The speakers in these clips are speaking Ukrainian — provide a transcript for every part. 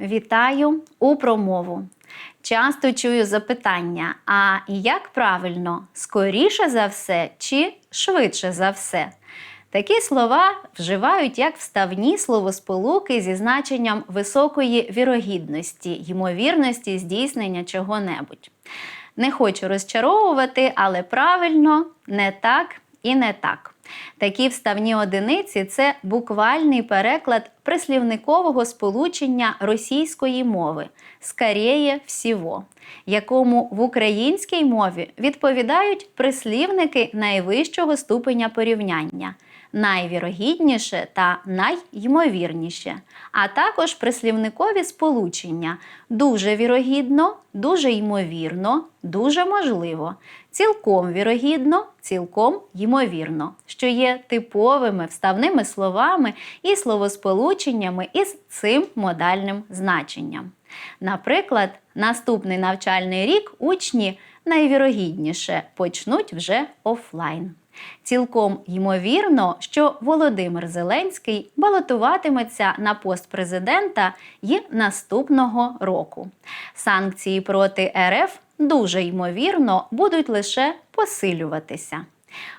Вітаю у промову. Часто чую запитання: а як правильно, скоріше за все чи швидше за все? Такі слова вживають як вставні словосполуки зі значенням високої вірогідності, ймовірності здійснення чого-небудь. Не хочу розчаровувати, але правильно не так і не так. Такі вставні одиниці це буквальний переклад прислівникового сполучення російської мови «скоріє всього», якому в українській мові відповідають прислівники найвищого ступеня порівняння найвірогідніше та найймовірніше, а також прислівникові сполучення дуже вірогідно, дуже ймовірно, дуже можливо, цілком вірогідно, цілком ймовірно, що є типовими вставними словами і словосполученнями із цим модальним значенням. Наприклад, наступний навчальний рік учні найвірогідніше почнуть вже офлайн. Цілком ймовірно, що Володимир Зеленський балотуватиметься на пост президента й наступного року. Санкції проти РФ дуже ймовірно будуть лише посилюватися.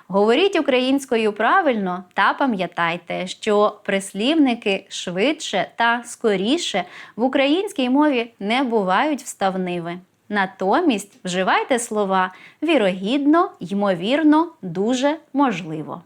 Говоріть українською правильно та пам'ятайте, що прислівники швидше та скоріше в українській мові не бувають вставними. Натомість вживайте слова вірогідно, ймовірно, дуже можливо.